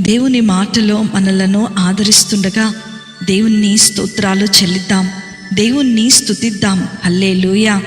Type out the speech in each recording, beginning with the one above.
దేవుని మాటలో మనలను ఆదరిస్తుండగా దేవుణ్ణి స్తోత్రాలు చెల్లిద్దాం దేవుణ్ణి స్తుతిద్దాం. లూయ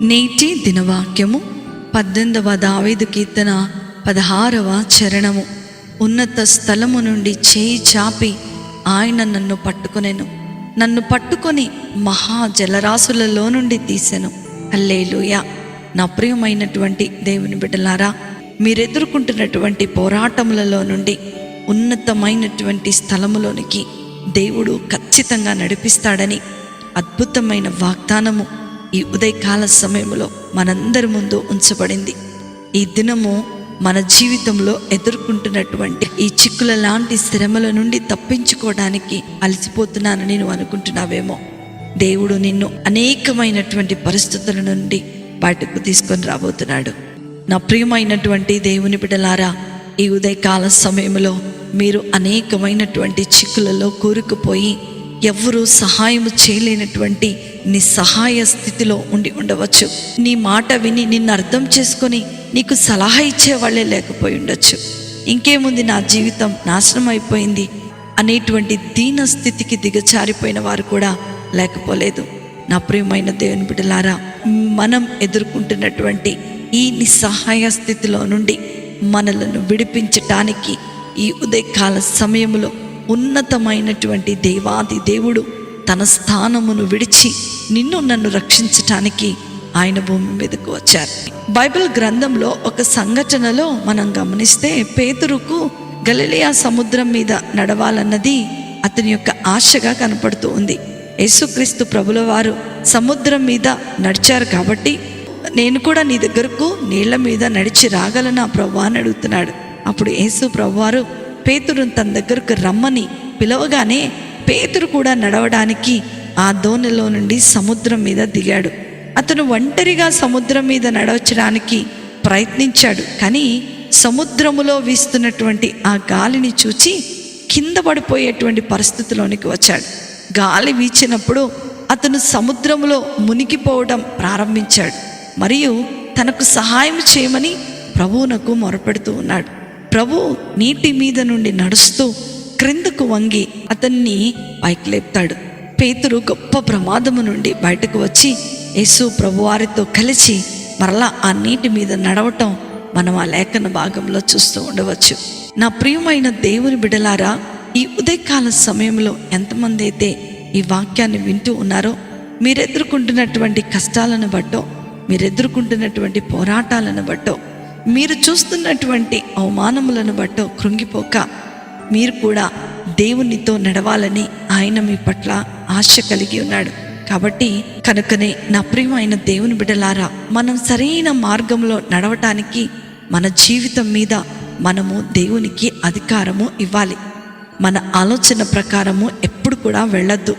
నేటి దినవాక్యము పద్దెనిమిదవ దావేదు కీర్తన పదహారవ చరణము. ఉన్నత స్థలము నుండి చేయి చాపి ఆయన నన్ను పట్టుకొనెను. నన్ను పట్టుకొని మహా జలరాశులలో నుండి తీసెను. హల్లేలుయా. నా ప్రియమైనటువంటి దేవుని బిడ్డలారా మీరెదుర్కొంటున్నటువంటి పోరాటములలో నుండి ఉన్నతమైనటువంటి స్థలములోనికి దేవుడు ఖచ్చితంగా నడిపిస్తాడని అద్భుతమైన వాగ్దానము ఈ ఉదయకాల సమయంలో మనందరి ముందు ఉంచబడింది. ఈ దినము మన జీవితంలో ఎదుర్కొంటున్నటువంటి ఈ చిక్కుల లాంటి శ్రమల నుండి తప్పించుకోవడానికి అలసిపోతున్నానని నేను అనుకుంటున్నావేమో. దేవుడు నిన్ను అనేకమైనటువంటి పరిస్థితుల నుండి బయటకు తీసుకొని రాబోతున్నాడు. నా ప్రియమైనటువంటి దేవుని బిడ్డలారా ఈ ఉదయకాల సమయంలో మీరు అనేకమైనటువంటి చిక్కులలో కూరుకుపోయి ఎవ్వరూ సహాయం చేయలేనటువంటి నిస్సహాయ స్థితిలో ఉండి ఉండవచ్చు. నీ మాట విని నిన్ను అర్థం చేసుకొని నీకు సలహా ఇచ్చే వాళ్ళే లేకపోయి ఉండొచ్చు. ఇంకేముంది నా జీవితం నాశనం అయిపోయింది అనేటువంటి దీన స్థితికి దిగచారిపోయిన వారు కూడా లేకపోలేదు. నా ప్రియమైన దేవుని బిడ్డలారా మనం ఎదుర్కొంటున్నటువంటి ఈ నిస్సహాయ స్థితిలో నుండి మనలను విడిపించటానికి ఈ ఉదయకాల సమయంలో ఉన్నతమైనటువంటి దేవాది దేవుడు తన స్థానమును విడిచి నిన్ను నన్ను రక్షించటానికి ఆయన భూమి మీదకు వచ్చారు. బైబిల్ గ్రంథంలో ఒక సంఘటనలో మనం గమనిస్తే పేతురుకు గలిలియా సముద్రం మీద నడవాలన్నది అతని యొక్క ఆశగా కనపడుతూ ఉంది. యేసుక్రీస్తు ప్రభుల వారు సముద్రం మీద నడిచారు కాబట్టి నేను కూడా నీ దగ్గరకు నీళ్ళ మీద నడిచి రాగలనా? ప్రభు అని అడుగుతున్నాడు. అప్పుడు యేసు ప్రభువారు పేతురును తన దగ్గరకు రమ్మని పిలవగానే పేతురు కూడా నడవడానికి ఆ దోణిలో నుండి సముద్రం మీద దిగాడు. అతను ఒంటరిగా సముద్రం మీద నడవచ్చడానికి ప్రయత్నించాడు. కానీ సముద్రములో వీస్తున్నటువంటి ఆ గాలిని చూచి కింద పడిపోయేటువంటి పరిస్థితిలోనికి వచ్చాడు. గాలి వీచినప్పుడు అతను సముద్రంలో మునిగిపోవడం ప్రారంభించాడు. మరియు తనకు సహాయం చేయమని ప్రభువునకు మొరపెడుతూ ఉన్నాడు. ప్రభు నీటి మీద నుండి నడుస్తూ క్రిందకు వంగి అతన్ని పైకి లేపుతాడు. పేతురు గొప్ప ప్రమాదము నుండి బయటకు వచ్చి యేసు ప్రభువారితో కలిసి మరలా ఆ నీటి మీద నడవటం మనం ఆ లేఖన భాగంలో చూస్తూ ఉండవచ్చు. నా ప్రియమైన దేవుని బిడలారా ఈ ఉదయకాల సమయంలో ఎంతమంది అయితే ఈ వాక్యాన్ని వింటూ ఉన్నారో మీరు ఎదుర్కొంటున్నటువంటి కష్టాలను బట్టో మీరు ఎదుర్కొంటున్నటువంటి పోరాటాలను బట్టో మీరు చూస్తున్నటువంటి అవమానములను బట్టో కృంగిపోక మీరు కూడా దేవునితో నడవాలని ఆయన మీ పట్ల ఆశ కలిగి ఉన్నాడు. కాబట్టి కనుకనే నా ప్రియమైన దేవుని బిడ్డలారా మనం సరైన మార్గంలో నడవటానికి మన జీవితం మీద మనము దేవునికి అధికారము ఇవ్వాలి. మన ఆలోచన ప్రకారము ఎప్పుడు కూడా వెళ్ళొద్దు.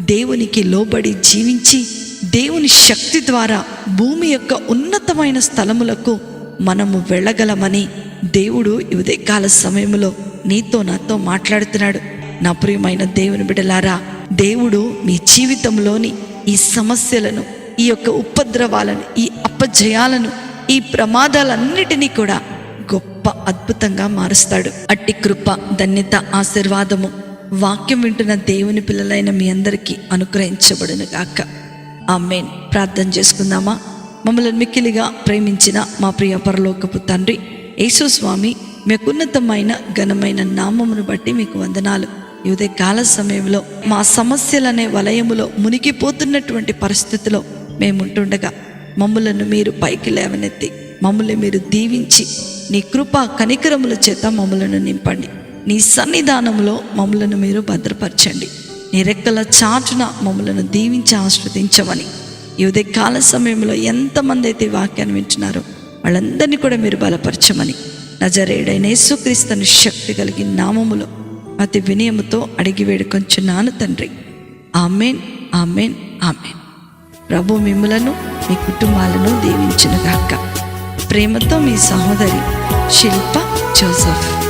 దేవునికి లోబడి జీవించి దేవుని శక్తి ద్వారా భూమి యొక్క ఉన్నతమైన స్థలములకు మనము వెళ్ళగలమని దేవుడు ఈ ఉదయకాల సమయంలో నీతో నాతో మాట్లాడుతున్నాడు. నా ప్రియమైన దేవుని బిడలారా దేవుడు మీ జీవితంలోని ఈ సమస్యలను ఈ యొక్క ఉపద్రవాలను ఈ అపజయాలను ఈ ప్రమాదాలన్నిటినీ కూడా గొప్ప అద్భుతంగా మారుస్తాడు. అట్టి కృప ధన్యత ఆశీర్వాదము వాక్యం వింటున్న దేవుని పిల్లలైన మీ అందరికీ అనుగ్రహించబడును గాక. ఆమెన్. ప్రార్థన చేసుకుందామా? మమ్మల్ని మిక్కిలిగా ప్రేమించిన మా ప్రియ పరలోకపు తండ్రి యేసు స్వామి మీకున్నతమైన ఘనమైన నామమును బట్టి మీకు వందనాలు. ఇదే కాల సమయంలో మా సమస్యలనే వలయములో మునిగిపోతున్నటువంటి పరిస్థితిలో మేముంటుండగా మమ్మలను మీరు పైకి లేవనెత్తి మమ్మల్ని మీరు దీవించి నీ కృప కనికరముల చేత మమ్మలను నింపండి. నీ సన్నిధానంలో మమ్మలను మీరు భద్రపరచండి. నీ రెక్కల చాటున మమ్మలను దీవించి ఆస్వాదించమని ఈ కాల సమయంలో ఎంతమంది అయితే వాక్యాన్ని వింటున్నారో వాళ్ళందరినీ కూడా మీరు బలపరచమని. నజరేడైన యేసుక్రీస్తుని శక్తి కలిగిన నామములో అతి వినయముతో అడిగి వేడుకొంచున్నాను తండ్రి. Amen amen amen. ప్రభు మిమ్ములను మీ కుటుంబాలను దీవించునుగాక ప్రేమతో మీ సహోదరి శిల్ప జోసఫ్.